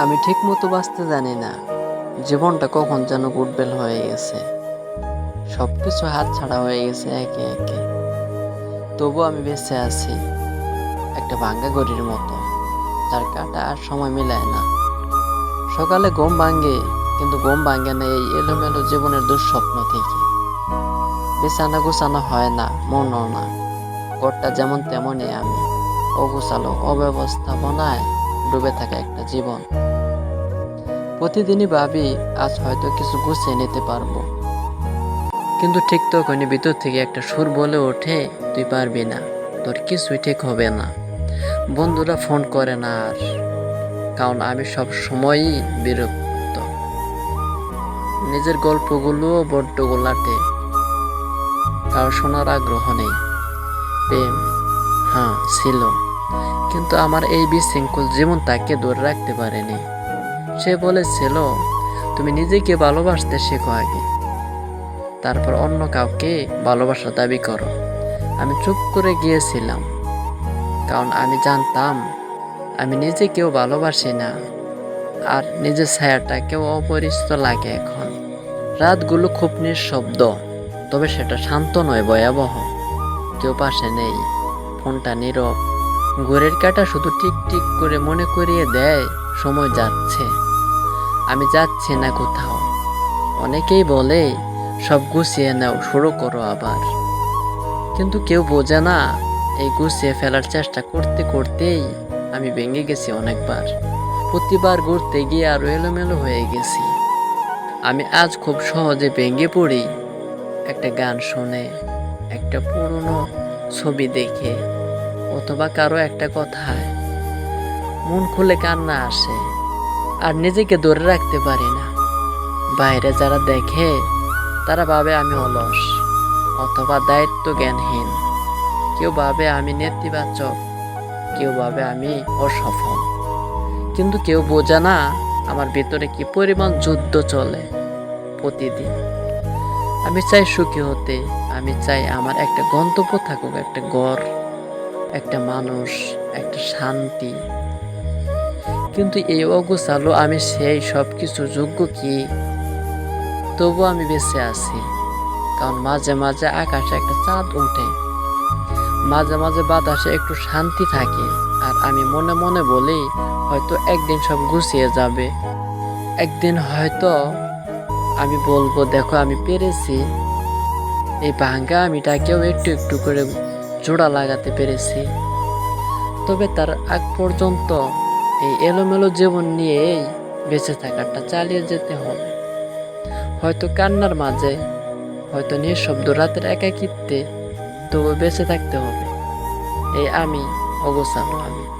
আমি ঠিক মতো বাঁচতে জানি না। জীবনটা কখন যেন গুডবেল হয়ে গেছে। সব কিছু হাত ছাড়া হয়ে গেছে একে একে। তবু আমি বেঁচে আছি, একটা ভাঙ্গা গড়ির মতো তার কাটা আর সময় মিলায় না। সকালে ঘুম ভাঙ্গে কিন্তু ঘুম ভাঙ্গে না এই এলোমেলো জীবনের দুঃস্বপ্ন থেকে। বিছানা গুছানো হয় না, মনও না। ঘরটা যেমন তেমনই আমি। অগুছালো অব্যবস্থাপনায় ডুবে থাকা একটা জীবন। প্রতিদিনই ভাবি, আজ হয়তো কিছু গুছিয়ে নিতে পারব। কিন্তু ঠিক তখনই ভিতর থেকে একটা সুর বলে ওঠে, তুই পারবি না, তোর কিছুই ঠিক হবে না। বন্ধুরা ফোন করে না আর, কারণ আমি সব সময়ই বিরক্ত। নিজের গল্পগুলোও বড্ড গোলাটে। কারও শোনার আগ্রহ নেই। প্রেম হ্যাঁ ছিল। কিন্তু আমার এই বিশৃঙ্খল জীবন তাকে ধরে রাখতে পারেনি। সে বলেছিল, তুমি নিজেকে ভালোবাসতে শেখো আগে। তারপর অন্য কাউকে ভালোবাসার দাবি করো। আমি চুপ করে গিয়েছিলাম, কারণ আমি জানতাম, আমি নিজেকেও ভালোবাসি না, আর নিজের ছায়াটাকেও অপরিচিত লাগে এখন। রাতগুলো খুব নিঃশব্দ, তবে সেটা শান্ত নয়, ভয়াবহ। কেউ পাশে নেই, ফোনটা নীরব। ঘড়ির কাটা শুধু টিক টিক করে মনে করিয়ে দেয়, সময় যাচ্ছে। আমি যাচ্ছি না কোথাও। অনেকেই বলে, সব গুছিয়ে নাও, শুরু করো আবার। কিন্তু কেউ বোঝে না, এই গুছিয়ে ফেলার চেষ্টা করতে করতেই আমি ভেঙে গেছি অনেকবার। প্রতিবার ঘুরতে গিয়ে আরও এলোমেলো হয়ে গেছি। আমি আজ খুব সহজে ভেঙে পড়ি। একটা গান শুনে, একটা পুরনো ছবি দেখে, অথবা কারও একটা কথায়। মন খুলে কান্না আসে। আর নিজেকে ধরে রাখতে পারি না। বাইরে যারা দেখে, তারা ভাবে আমি অলস অথবা দায়িত্ব জ্ঞানহীন কেউ ভাবে আমি নেতিবাচক, কেউ ভাবে আমি অসফল। কিন্তু কেউ বোঝে না আমার ভিতরে কি পরিমাণ যুদ্ধ চলে প্রতিদিন। আমি চাই সুখী হতে, আমি চাই আমার একটা গন্তব্য থাকুক, একটা ঘর, একটা মানুষ, একটা শান্তি। কিন্তু এই অগোছালো আমি সেই সব কিছু যোগ্য কি? তবু আমি বেঁচে আছি, কারণ মাঝে মাঝে আকাশে একটা চাঁদ ওঠে। মাঝে মাঝে বাতাসে একটু শান্তি থাকে, আর আমি মনে মনে বলি, হয়তো একদিন সব গুছিয়ে যাবে। একদিন হয়তো আমি বলব, দেখো, আমি পেরেছি। এই ভাঙ্গা আমিটাকেও একটু একটু করে জোড়া লাগাতে পেরেছি। তবে তার আগ পর্যন্ত এই এলোমেলো জীবন নিয়েই বেঁচে থাকাটা চালিয়ে যেতে হবে। হয়তো কান্নার মাঝে, হয়তো নিঃশব্দ রাতের একাকিত্বে তবু বেঁচে থাকতে হবে। এই আমি অবসান আমি।